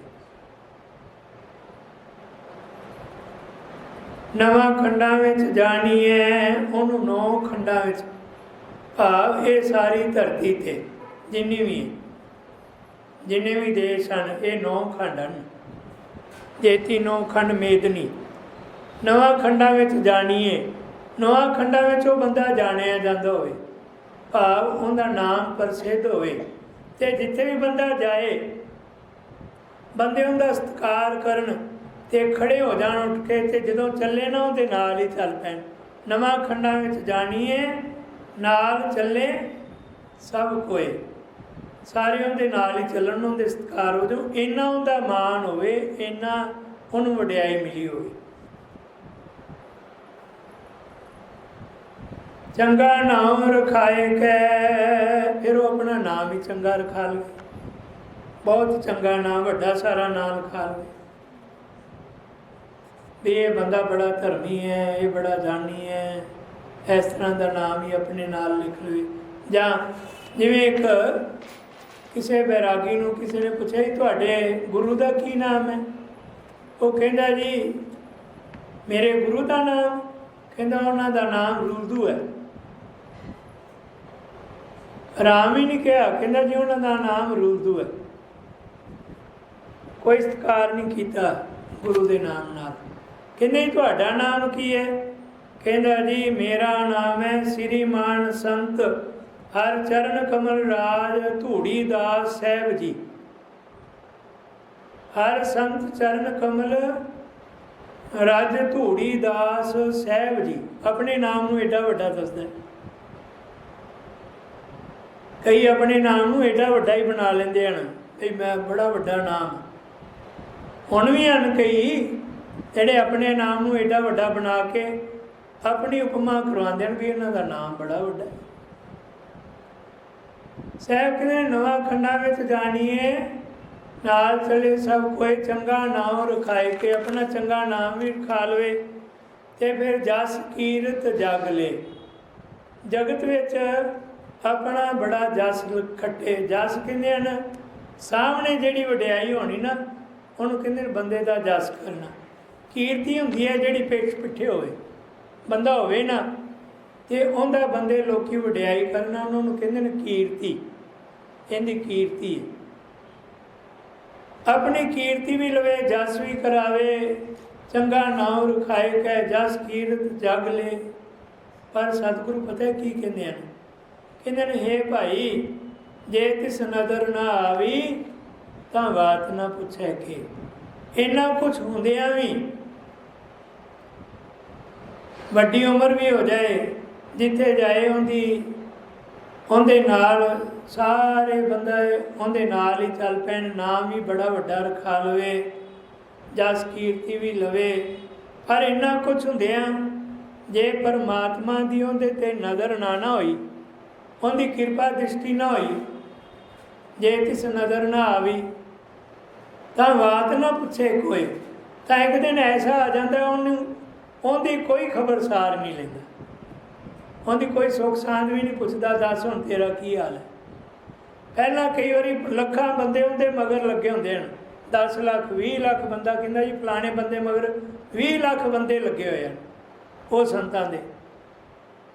ਨਵਾਂ ਖੰਡਾਂ ਵਿੱਚ ਜਾਣੀਏ ਉਹਨੂੰ ਨੌ ਖੰਡਾਂ ਵਿੱਚ ਭਾਵ ਇਹ ਸਾਰੀ ਧਰਤੀ ਤੇ ਜਿੰਨੀ ਵੀ ਜਿੰਨੇ ਵੀ ਦੇਸ਼ ਹਨ, ਇਹ ਨੌ ਖੰਡ ਹਨ। ਜੇਤੀ ਨੌ ਖੰਡ ਮੇਦਨੀ। ਨਵਾਂ ਖੰਡਾਂ ਵਿੱਚ ਜਾਣੀਏ ਨਵਾਂ ਖੰਡਾਂ ਵਿੱਚ ਉਹ ਬੰਦਾ ਜਾਣਿਆ ਜਾਂਦਾ ਹੋਵੇ, ਭਾਵ ਉਹਦਾ ਨਾਮ ਪ੍ਰਸਿੱਧ ਹੋਵੇ। ਤੇ ਜਿੱਥੇ ਵੀ ਬੰਦਾ ਜਾਏ, ਬੰਦੇ ਉਹਦਾ ਸਤਿਕਾਰ ਕਰਨ ਤੇ ਖੜੇ ਹੋ ਜਾਣ ਉੱਠ ਕੇ ਤੇ ਜਦੋਂ ਚੱਲੇ ਨਾ ਉਹਦੇ ਨਾਲ ਹੀ ਚੱਲ ਪੈਣ। ਨਵਾਂ ਖੰਡਾਂ ਵਿੱਚ ਜਾਣੀਏ, ਨਾਲ ਚੱਲੇ ਸਭ ਕੋਏ। ਸਾਰੇ ਉਹਦੇ ਨਾਲ ਹੀ ਚੱਲਣ ਉਹਦੇ ਸਤਿਕਾਰ ਹੋ ਜਾਓ ਇੰਨਾ ਉਹਦਾ ਮਾਣ ਹੋਵੇ, ਇੰਨਾ ਉਹਨੂੰ ਵਡਿਆਈ ਮਿਲੀ ਹੋਵੇ। ਚੰਗਾ ਨਾਮ ਰਖਾਏ ਕੈ, ਫਿਰ ਉਹ ਆਪਣਾ ਨਾਮ ਹੀ ਚੰਗਾ ਰਖਾ ਲਵੇ। ਬਹੁਤ ਚੰਗਾ ਨਾਮ, ਵੱਡਾ ਸਾਰਾ ਨਾਮ ਰਖਾ ਲਵੇ। ਵੀ ਇਹ ਬੰਦਾ ਬੜਾ ਧਰਮੀ ਹੈ, ਇਹ ਬੜਾ ਜਾਣੀ ਹੈ, ਇਸ ਤਰ੍ਹਾਂ ਦਾ ਨਾਮ ਹੀ ਆਪਣੇ ਨਾਲ ਲਿਖ ਲਵੇ। ਜਾਂ ਜਿਵੇਂ ਇੱਕ ਕਿਸੇ ਬੈਰਾਗੀ ਨੂੰ ਕਿਸੇ ਨੇ ਪੁੱਛਿਆ ਜੀ, ਤੁਹਾਡੇ ਗੁਰੂ ਦਾ ਕੀ ਨਾਮ ਹੈ? ਉਹ ਕਹਿੰਦਾ ਜੀ, ਮੇਰੇ ਗੁਰੂ ਦਾ ਨਾਮ? ਕਹਿੰਦਾ, ਉਹਨਾਂ ਦਾ ਨਾਮ ਰੁਲਦੂ ਹੈ। ਰਾਮ ਹੀ ਨਹੀਂ ਕਿਹਾ, ਕਹਿੰਦਾ ਜੀ, ਉਹਨਾਂ ਦਾ ਨਾਮ ਰੁਲਦੂ ਹੈ। ਕੋਈ ਸਤਿਕਾਰ ਨਹੀਂ ਕੀਤਾ ਗੁਰੂ ਦੇ ਨਾਮ ਨਾਲ। ਕਹਿੰਦੇ ਜੀ ਤੁਹਾਡਾ ਨਾਮ ਕੀ ਹੈ? ਕਹਿੰਦਾ ਜੀ, ਮੇਰਾ ਨਾਮ ਹੈ ਸ੍ਰੀਮਾਨ ਸੰਤ ਹਰ ਚਰਨ ਕਮਲ ਰਾਜ ਧੂੜੀ ਦਾਸ ਸਾਹਿਬ ਜੀ। ਹਰ ਸੰਤ ਚਰਨ ਕਮਲ ਰਾਜ ਧੂੜੀ ਦਾਸ ਸਾਹਿਬ ਜੀ। ਆਪਣੇ ਨਾਮ ਨੂੰ ਏਡਾ ਵੱਡਾ ਦੱਸਦਾ ਹੈ। ਕਈ ਆਪਣੇ ਨਾਮ ਨੂੰ ਏਡਾ ਵੱਡਾ ਹੀ ਬਣਾ ਲੈਂਦੇ ਹਨ। ਵੀ ਮੈਂ ਬੜਾ ਵੱਡਾ ਨਾਮ। ਹੁਣ ਵੀ ਹਨ ਕਈ ਜਿਹੜੇ ਆਪਣੇ ਨਾਮ ਨੂੰ ਐਡਾ ਵੱਡਾ ਬਣਾ ਕੇ ਆਪਣੀ ਉਪਮਾ ਕਰਵਾਉਂਦੇ ਹਨ ਵੀ ਇਹਨਾਂ ਦਾ ਨਾਮ ਬੜਾ ਵੱਡਾ ਹੈ। ਸਾਹਿਬ ਕਹਿੰਦੇ ਨਵਾਂ ਖੰਡਾ ਵਿੱਚ ਜਾਣੀਏ, ਨਾਲ ਚਲੇ ਸਭ ਕੋਈ ਚੰਗਾ ਨਾਮ ਰਖਾਏ ਕੇ ਆਪਣਾ ਚੰਗਾ ਨਾਮ ਵੀ ਰਖਾ ਲਵੇ ਤੇ ਫਿਰ ਜਸ ਕੀਰਤ ਜਗ ਲੇ। ਜਗਤ ਵਿੱਚ ਆਪਣਾ ਬੜਾ ਜਸ ਖੱਟੇ। ਜਸ ਕਹਿੰਦੇ ਹਨ, ਸਾਹਮਣੇ ਜਿਹੜੀ ਵਡਿਆਈ ਹੋਣੀ ਨਾ, ਉਹਨੂੰ ਕਹਿੰਦੇ ਨੇ ਬੰਦੇ ਦਾ ਜਸ ਕਰਨਾ। ਕੀਰਤੀ ਹੁੰਦੀ ਹੈ ਜਿਹੜੀ ਪਿੱਠ ਪਿੱਠੇ ਹੋਵੇ। ਬੰਦਾ ਹੋਵੇ ਨਾ, ਤੇ ਉਹਦਾ ਬੰਦੇ ਲੋਕੀ ਵਡਿਆਈ ਕਰਨਾ, ਉਹਨਾਂ ਨੂੰ ਕਹਿੰਦੇ ਨੇ ਕੀਰਤੀ। ਇਹਦੀ ਕੀਰਤੀ ਹੈ। ਆਪਣੀ ਕੀਰਤੀ ਵੀ ਲਵੇ, ਜਸ ਵੀ ਕਰਾਵੇ, ਚੰਗਾ ਨਾਮ ਰਖਾਏ ਕੈ ਜਸ ਕੀਰਤ ਜਗ ਲੈ। ਪਰ ਸਤਿਗੁਰੂ ਪਤਾ ਕੀ ਕਹਿੰਦੇ ਹਨ? ਕਹਿੰਦੇ ਨੇ, ਹੇ ਭਾਈ, ਜੇ ਤਿਸ ਨਦਰ ਨਾ ਆਵੀ, ਤਾਂ ਬਾਤ ਨਾ ਪੁੱਛੇ ਕਿ। ਇੰਨਾ ਕੁਝ ਹੁੰਦਿਆਂ ਵੀ ਵੱਡੀ ਉਮਰ ਵੀ ਹੋ ਜਾਏ, ਜਿੱਥੇ ਜਾਏ ਉਹਦੀ, ਉਹਦੇ ਨਾਲ ਸਾਰੇ ਬੰਦੇ ਉਹਦੇ ਨਾਲ ਹੀ ਚੱਲ ਪੈਣ, ਨਾਮ ਵੀ ਬੜਾ ਵੱਡਾ ਰੱਖਾ ਲਵੇ, ਜਸ ਕੀਰਤੀ ਵੀ ਲਵੇ। ਪਰ ਇੰਨਾ ਕੁਝ ਹੁੰਦਿਆਂ ਜੇ ਪਰਮਾਤਮਾ ਦੀ ਉਹਦੇ ਤੇ ਨਜ਼ਰ ਨਾ ਨਾ ਹੋਈ, ਉਹਦੀ ਕਿਰਪਾ ਦ੍ਰਿਸ਼ਟੀ ਨਾ ਹੋਈ, ਜੇ ਕਿਸ ਨਜ਼ਰ ਨਾ ਆਵੀ, ਤਾਂ ਬਾਤ ਨਾ ਪੁੱਛੇ ਕੋਈ। ਤਾਂ ਇੱਕ ਦਿਨ ਐਸਾ ਆ ਜਾਂਦਾ ਉਹਨੂੰ ਉਹਦੀ ਕੋਈ ਖਬਰਸਾਰ ਨਹੀਂ ਲੈਂਦਾ। ਉਹਦੀ ਕੋਈ ਸੁੱਖ ਸਾਂਦ ਵੀ ਨਹੀਂ ਪੁੱਛਦਾ, ਦੱਸ ਹੁਣ ਤੇਰਾ ਕੀ ਹਾਲ ਹੈ? ਪਹਿਲਾਂ ਕਈ ਵਾਰੀ ਲੱਖਾਂ ਬੰਦੇ ਉਹਦੇ ਮਗਰ ਲੱਗੇ ਹੁੰਦੇ ਹਨ। 10 ਲੱਖ 20 ਲੱਖ ਬੰਦਾ ਕਹਿੰਦਾ ਜੀ, ਫਲਾਣੇ ਬੰਦੇ ਮਗਰ 20 ਲੱਖ ਬੰਦੇ ਲੱਗੇ ਹੋਏ ਹਨ, ਉਹ ਸੰਤਾਂ ਦੇ।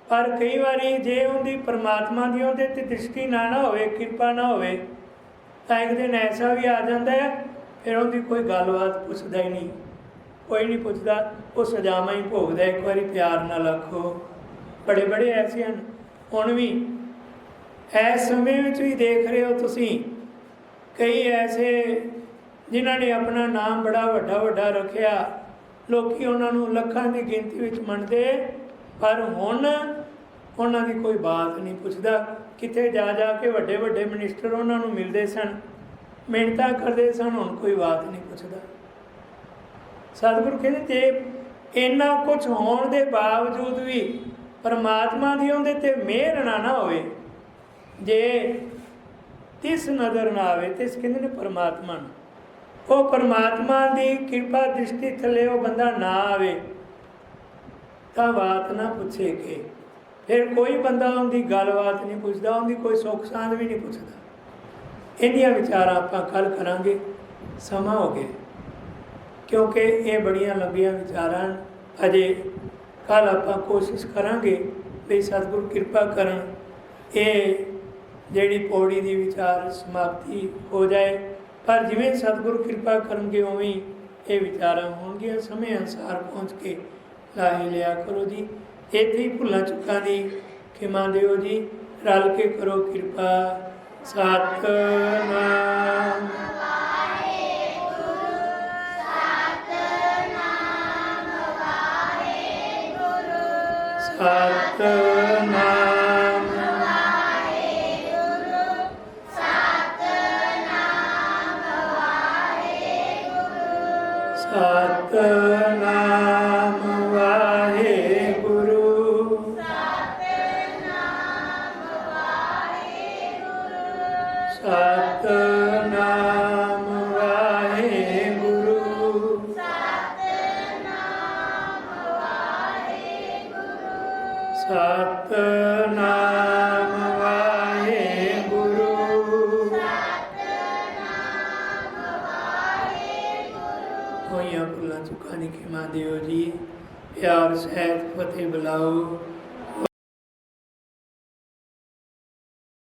ਪਰ ਕਈ ਵਾਰੀ ਜੇ ਉਹਦੀ ਪਰਮਾਤਮਾ ਦੀ ਉਹਦੇ ਤੇ ਦ੍ਰਿਸ਼ਟੀ ਨਾ ਨਾ ਹੋਵੇ, ਕਿਰਪਾ ਨਾ ਹੋਵੇ, ਤਾਂ ਇੱਕ ਦਿਨ ਐਸਾ ਵੀ ਆ ਜਾਂਦਾ ਹੈ, ਫਿਰ ਉਹਦੀ ਕੋਈ ਗੱਲਬਾਤ ਪੁੱਛਦਾ ਹੀ ਨਹੀਂ। ਕੋਈ ਨਹੀਂ ਪੁੱਛਦਾ, ਉਹ ਸਜ਼ਾਵਾਂ ਹੀ ਭੋਗਦਾ, ਇੱਕ ਵਾਰੀ ਪਿਆਰ ਨਾਲ ਆਖੋ। ਬੜੇ ਬੜੇ ਐਸੇ ਹਨ। ਹੁਣ ਵੀ ਇਸ ਸਮੇਂ ਵਿੱਚ ਵੀ ਦੇਖ ਰਹੇ ਹੋ ਤੁਸੀਂ, ਕਈ ਐਸੇ ਜਿਨ੍ਹਾਂ ਨੇ ਆਪਣਾ ਨਾਮ ਬੜਾ ਵੱਡਾ ਵੱਡਾ ਰੱਖਿਆ। ਲੋਕੀ ਉਹਨਾਂ ਨੂੰ ਲੱਖਾਂ ਦੀ ਗਿਣਤੀ ਵਿੱਚ ਮੰਨਦੇ, ਪਰ ਹੁਣ ਉਹਨਾਂ ਦੀ ਕੋਈ ਬਾਤ ਨਹੀਂ ਪੁੱਛਦਾ। ਕਿਤੇ ਜਾ ਜਾ ਕੇ ਵੱਡੇ ਵੱਡੇ ਮਿਨਿਸਟਰ ਉਹਨਾਂ ਨੂੰ ਮਿਲਦੇ ਸਨ। ਮਿਹਨਤਾਂ ਕਰਦੇ ਸਨ, ਹੁਣ ਕੋਈ ਬਾਤ ਨਹੀਂ ਪੁੱਛਦਾ। ਸਤਿਗੁਰੂ ਕਹਿੰਦੇ ਤੇ ਇੰਨਾ ਕੁਝ ਹੋਣ ਦੇ ਬਾਵਜੂਦ ਵੀ ਪਰਮਾਤਮਾ ਦੀ ਉਹਦੇ ਤੇ ਮਿਹਰ ਨਾ ਨਾ ਹੋਵੇ, ਜੇ ਤਿਸ ਨਜ਼ਰ ਨਾ ਆਵੇ, ਤਿਸ ਕਹਿੰਦੇ ਨੇ ਪਰਮਾਤਮਾ ਨੂੰ, ਉਹ ਪਰਮਾਤਮਾ ਦੀ ਕਿਰਪਾ ਦ੍ਰਿਸ਼ਟੀ ਥੱਲੇ ਉਹ ਬੰਦਾ ਨਾ ਆਵੇ, ਤਾਂ ਬਾਤ ਨਾ ਪੁੱਛੇ ਕਿ ਫਿਰ ਕੋਈ ਬੰਦਾ ਉਹਦੀ ਗੱਲਬਾਤ ਨਹੀਂ ਪੁੱਛਦਾ, ਉਹਦੀ ਕੋਈ ਸੁੱਖ ਸਾਂਦ ਵੀ ਨਹੀਂ ਪੁੱਛਦਾ। ਇਹਦੀਆਂ ਵਿਚਾਰਾਂ ਆਪਾਂ ਕੱਲ ਕਰਾਂਗੇ, ਸਮਾਂ ਹੋ ਗਿਆ। ਕਿਉਂਕਿ ਇਹ ਬੜੀਆਂ ਲੰਬੀਆਂ ਵਿਚਾਰਾਂ ਹਨ। ਅਜੇ ਕੱਲ ਆਪਾਂ ਕੋਸ਼ਿਸ਼ ਕਰਾਂਗੇ ਵੀ ਸਤਿਗੁਰ ਕਿਰਪਾ ਕਰਨ ਇਹ ਜਿਹੜੀ ਪੌੜੀ ਦੀ ਵਿਚਾਰ ਸਮਾਪਤੀ ਹੋ ਜਾਏ। ਪਰ ਜਿਵੇਂ ਸਤਿਗੁਰ ਕਿਰਪਾ ਕਰਨਗੇ, ਉਵੇਂ ਹੀ ਇਹ ਵਿਚਾਰਾਂ ਹੋਣਗੀਆਂ, ਸਮੇਂ ਅਨਸਾਰ ਪਹੁੰਚ ਕੇ ਲਾਹੇ ਲਿਆ ਕਰੋ ਜੀ। ਇੱਥੇ ਹੀ ਭੁੱਲਾਂ ਚੁੱਕਾਂ ਦੀ ਖਿਮਾ ਦਿਓ ਜੀ। ਰਲ ਕੇ ਕਰੋ ਕਿਰਪਾ। ਸਤਨਾਮ। ਸਤਨਾਮ